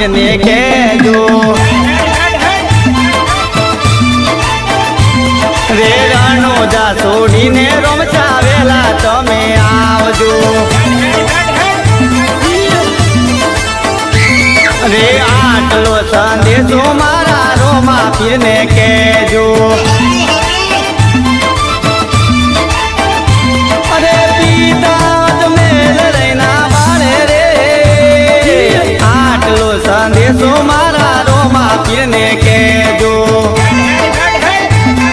પીરને કહેજો રે રણુ જા છોડીને રમચાવેલા તમે આવજો. રે આટલો સંદેશો મારા રોમા પીરને ನೇಕೆ